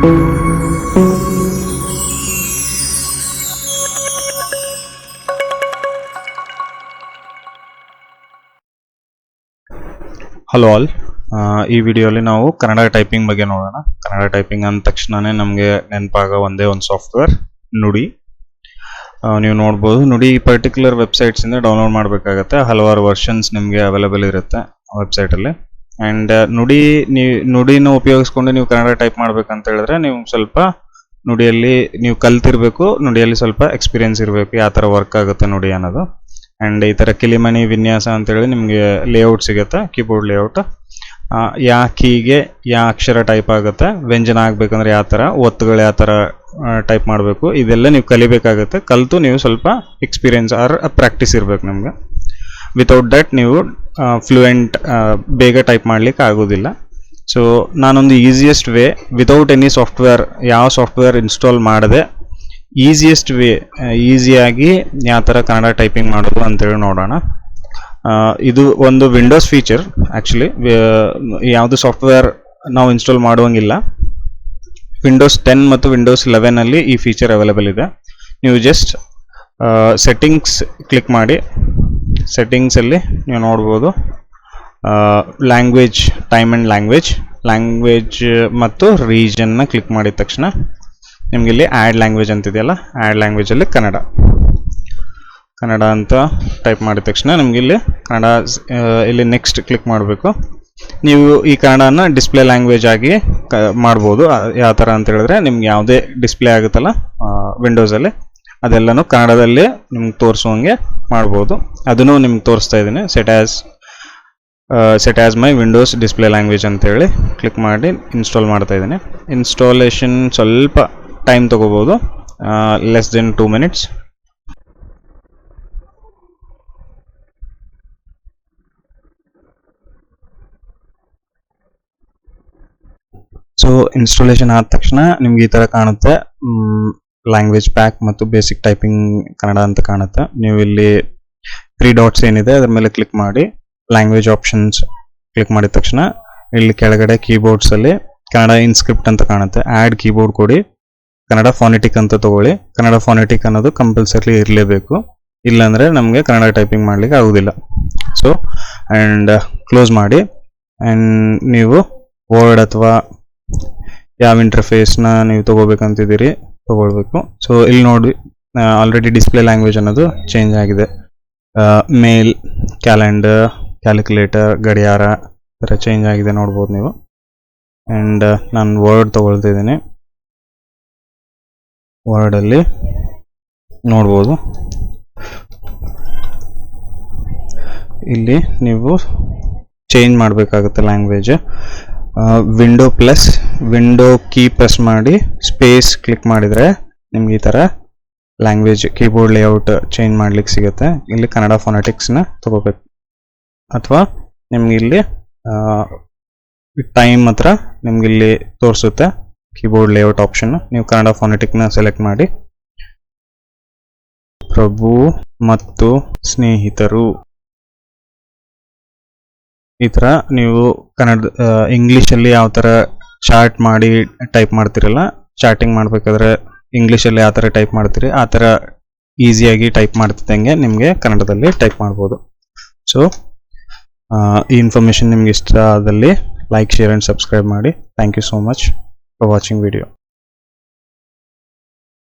Hello all ಈ ವಿಡಿಯೋಲಿ ನಾವು ಕನ್ನಡ ಟೈಪಿಂಗ್ ಬಗ್ಗೆ ನೋಡೋಣ. ಕನ್ನಡ ಟೈಪಿಂಗ್ ಅಂದ ತಕ್ಷಣನೇ ನಮಗೆ ನೆನಪಾಗೋ ಒಂದೇ ಒಂದು ಸಾಫ್ಟ್ವೇರ್ ನುಡಿ. ನೀವು ನೋಡ್ಬೋದು, ನುಡಿ ಪರ್ಟಿಕ್ಯುಲರ್ ವೆಬ್ಸೈಟ್ಸಿಂದ ಡೌನ್ಲೋಡ್ ಮಾಡಬೇಕಾಗತ್ತೆ. ಹಲವಾರು ವರ್ಷನ್ಸ್ ನಿಮಗೆ ಅವೈಲೇಬಲ್ ಇರುತ್ತೆ ವೆಬ್ಸೈಟಲ್ಲಿ ಆ್ಯಂಡ್ ನುಡಿ ನೀವು ನುಡಿನ ಉಪಯೋಗಿಸ್ಕೊಂಡು ನೀವು ಕನ್ನಡ ಟೈಪ್ ಮಾಡ್ಬೇಕಂತ ಹೇಳಿದ್ರೆ ನೀವು ಸ್ವಲ್ಪ ನುಡಿಯಲ್ಲಿ ನೀವು ಕಲ್ತಿರ್ಬೇಕು, ನುಡಿಯಲ್ಲಿ ಸ್ವಲ್ಪ ಎಕ್ಸ್ಪೀರಿಯನ್ಸ್ ಇರಬೇಕು, ಯಾವ ಥರ ವರ್ಕ್ ಆಗುತ್ತೆ ನುಡಿ ಅನ್ನೋದು. ಆ್ಯಂಡ್ ಈ ಥರ ಕಿಲಿಮಣಿ ವಿನ್ಯಾಸ ಅಂತೇಳಿ ನಿಮಗೆ ಲೇಔಟ್ ಸಿಗುತ್ತೆ ಕೀಬೋರ್ಡ್ ಲೇಔಟ್ ಯಾ ಕೀಗೆ ಯಾ ಅಕ್ಷರ ಟೈಪ್ ಆಗುತ್ತೆ, ವ್ಯಂಜನ ಆಗಬೇಕಂದ್ರೆ ಯಾವ ಥರ ಒತ್ತುಗಳು ಯಾವ ಥರ ಟೈಪ್ ಮಾಡಬೇಕು, ಇದೆಲ್ಲ ನೀವು ಕಲಿಬೇಕಾಗುತ್ತೆ. ಕಲಿತು ನೀವು ಸ್ವಲ್ಪ ಎಕ್ಸ್ಪೀರಿಯನ್ಸ್ ಆರ್ ಪ್ರಾಕ್ಟೀಸ್ ಇರಬೇಕು ನಿಮ್ಗೆ. ವಿತೌಟ್ ದಟ್ ನೀವು ಫ್ಲೂಯೆಂಟ್ ಬೇಗ ಟೈಪ್ ಮಾಡ್ಲಿಕ್ಕೆ ಆಗೋದಿಲ್ಲ. ಸೊ ನಾನೊಂದು easiest way without any software ಯಾವ ಸಾಫ್ಟ್ವೇರ್ ಇನ್ಸ್ಟಾಲ್ ಮಾಡದೆ ಈಸಿಯೆಸ್ಟ್ ವೇ ಈಸಿಯಾಗಿ ಯಾವ ಥರ ಕನ್ನಡ ಟೈಪಿಂಗ್ ಮಾಡೋದು ಅಂತೇಳಿ ನೋಡೋಣ. ಇದು ಒಂದು ವಿಂಡೋಸ್ ಫೀಚರ್ ಆ್ಯಕ್ಚುಲಿ ಯಾವುದು ಸಾಫ್ಟ್ವೇರ್ ನಾವು ಇನ್ಸ್ಟಾಲ್ ಮಾಡುವಂಗಿಲ್ಲ. ವಿಂಡೋಸ್ ಟೆನ್ ಮತ್ತು ವಿಂಡೋಸ್ ಲೆವೆನಲ್ಲಿ ಈ ಫೀಚರ್ ಅವೈಲೇಬಲ್ ಇದೆ. ನೀವು ಜಸ್ಟ್ ಸೆಟ್ಟಿಂಗ್ಸ್ ಕ್ಲಿಕ್ ಮಾಡಿ ಸೆಟ್ಟಿಂಗ್ಸಲ್ಲಿ ನೀವು ನೋಡ್ಬೋದು. Language time and language language ಮತ್ತು ರೀಜನ್ನ ಕ್ಲಿಕ್ ಮಾಡಿದ ತಕ್ಷಣ ನಿಮ್ಗೆ ಇಲ್ಲಿ ಆ್ಯಡ್ ಲ್ಯಾಂಗ್ವೇಜ್ ಅಂತಿದೆಯಲ್ಲ ಆ್ಯಡ್ ಲ್ಯಾಂಗ್ವೇಜಲ್ಲಿ ಕನ್ನಡ. ಕನ್ನಡ ಅಂತ ಟೈಪ್ ಮಾಡಿದ ತಕ್ಷಣ ನಿಮ್ಗೆ ಇಲ್ಲಿ ಕನ್ನಡ ಇಲ್ಲಿ ನೆಕ್ಸ್ಟ್ ಕ್ಲಿಕ್ ಮಾಡಬೇಕು. ನೀವು ಈ ಕನ್ನಡನ ಡಿಸ್ಪ್ಲೇ ಲ್ಯಾಂಗ್ವೇಜ್ ಆಗಿ ಕ, ಮಾಡ್ಬೋದು. ಯಾವ ಥರ ಅಂತ ಹೇಳಿದ್ರೆ ನಿಮ್ಗೆ ಯಾವುದೇ ಡಿಸ್ಪ್ಲೇ ಆಗುತ್ತಲ್ಲ ವಿಂಡೋಸಲ್ಲಿ ಅದೆಲ್ಲನೂ ಕನ್ನಡದಲ್ಲಿ ನಿಮ್ಗೆ ತೋರಿಸುವಂಗೆ ಮಾಡ್ಬೋದು. ಅದನ್ನು ನಿಮ್ಗೆ ತೋರಿಸ್ತಾ ಇದ್ದೀನಿ. Set as set as my Windows display language ಅಂತೇಳಿ ಕ್ಲಿಕ್ ಮಾಡಿ ಇನ್ಸ್ಟಾಲ್ ಮಾಡ್ತಾ ಇದ್ದೀನಿ. ಇನ್ಸ್ಟಾಲೇಷನ್ ಸ್ವಲ್ಪ ಟೈಮ್ ತೊಗೋಬೋದು. Less than two minutes so installation ಆದ ತಕ್ಷಣ ನಿಮ್ಗೆ ಈ ಥರ ಕಾಣುತ್ತೆ. ಲ್ಯಾಂಗ್ವೇಜ್ ಪ್ಯಾಕ್ ಮತ್ತು ಬೇಸಿಕ್ ಟೈಪಿಂಗ್ ಕನ್ನಡ ಅಂತ ಕಾಣುತ್ತೆ. ನೀವು ಇಲ್ಲಿ ತ್ರೀ ಡಾಟ್ಸ್ ಏನಿದೆ, ಅದ್ರ ಮೇಲೆ ಕ್ಲಿಕ್ ಮಾಡಿ ಲ್ಯಾಂಗ್ವೇಜ್ ಆಪ್ಷನ್ಸ್ ಕ್ಲಿಕ್ ಮಾಡಿದ ತಕ್ಷಣ ಇಲ್ಲಿ ಕೆಳಗಡೆ ಕೀಬೋರ್ಡ್ಸ್ ಅಲ್ಲಿ ಕನ್ನಡ ಇನ್ಸ್ಕ್ರಿಪ್ಟ್ ಅಂತ ಕಾಣುತ್ತೆ. ಆ್ಯಡ್ ಕೀಬೋರ್ಡ್ ಕೊಡಿ. ಕನ್ನಡ ಫಾನೆಟಿಕ್ ಅಂತ ತಗೊಳ್ಳಿ. ಕನ್ನಡ ಫಾನೆಟಿಕ್ ಅನ್ನೋದು ಕಂಪಲ್ಸರಿ ಇರಲೇಬೇಕು. ಇಲ್ಲಾಂದರೆ ನಮಗೆ ಕನ್ನಡ ಟೈಪಿಂಗ್ ಮಾಡ್ಲಿಕ್ಕೆ ಆಗೋದಿಲ್ಲ. ಸೊ ಆ್ಯಂಡ್ ಕ್ಲೋಸ್ ಮಾಡಿ. ಆ್ಯಂಡ್ ನೀವು ವರ್ಡ್ ಅಥವಾ ಯಾವ ಇಂಟರ್ಫೇಸ್ನ ನೀವು ತಗೋಬೇಕಂತಿದ್ದೀರಿ ತಗೊಳ್ಬೇಕು. ಸೊ ಇಲ್ಲಿ ನೋಡಿ ಆಲ್ರೆಡಿ ಡಿಸ್ಪ್ಲೇ ಲ್ಯಾಂಗ್ವೇಜ್ ಅನ್ನೋದು ಚೇಂಜ್ ಆಗಿದೆ. ಮೇಲ್ ಕ್ಯಾಲೆಂಡರ್ ಕ್ಯಾಲ್ಕುಲೇಟರ್ ಗಡಿಯಾರ ಥರ ಚೇಂಜ್ ಆಗಿದೆ ನೋಡ್ಬೋದು ನೀವು. ಆ್ಯಂಡ್ ನಾನು ವರ್ಡ್ ತೊಗೊಳ್ತಿದ್ದೀನಿ ವರ್ಡಲ್ಲಿ ನೋಡ್ಬೋದು. ಇಲ್ಲಿ ನೀವು ಚೇಂಜ್ ಮಾಡಬೇಕಾಗುತ್ತೆ language window plus window key press ಮಾಡಿ ಸ್ಪೇಸ್ ಕ್ಲಿಕ್ ಮಾಡಿದರೆ ನಿಮ್ಗೆ ಈ ಥರ ಲ್ಯಾಂಗ್ವೇಜ್ ಕೀಬೋರ್ಡ್ ಲೇಔಟ್ ಚೇಂಜ್ ಮಾಡ್ಲಿಕ್ಕೆ ಸಿಗುತ್ತೆ. ಇಲ್ಲಿ ಕನ್ನಡ ಫೊನೆಟಿಕ್ಸ್ನ ತಗೋಬೇಕು. ಅಥವಾ ನಿಮ್ಗೆ ಇಲ್ಲಿ ಟೈಮ್ ಹತ್ರ ನಿಮ್ಗೆ ಇಲ್ಲಿ ತೋರಿಸುತ್ತೆ ಕೀಬೋರ್ಡ್ ಲೇಔಟ್ ಆಪ್ಷನ್ ನೀವು ಕನ್ನಡ ಫೊನೆಟಿಕ್ನ ಸೆಲೆಕ್ಟ್ ಮಾಡಿ. ಪ್ರಭು ಮತ್ತು ಸ್ನೇಹಿತರು. ಈ ಥರ ನೀವು ಕನ್ನಡ ಇಂಗ್ಲೀಷಲ್ಲಿ ಯಾವ ಥರ ಚಾರ್ಟ್ ಮಾಡಿ ಟೈಪ್ ಮಾಡ್ತಿರಲ್ಲ ಚಾರ್ಟಿಂಗ್ ಮಾಡಬೇಕಾದ್ರೆ ಇಂಗ್ಲೀಷಲ್ಲಿ ಯಾವ ಥರ ಟೈಪ್ ಮಾಡ್ತೀರಿ, ಆ ಥರ ಈಸಿಯಾಗಿ ಟೈಪ್ ಮಾಡ್ತಿದ್ದಂಗೆ ನಿಮಗೆ ಕನ್ನಡದಲ್ಲಿ ಟೈಪ್ ಮಾಡ್ಬೋದು. ಸೊ ಈ ಇನ್ಫಾರ್ಮೇಷನ್ ನಿಮ್ಗೆ ಇಷ್ಟ ಆದಲ್ಲಿ ಲೈಕ್ ಶೇರ್ ಆ್ಯಂಡ್ ಸಬ್ಸ್ಕ್ರೈಬ್ ಮಾಡಿ. Thank you so much for watching video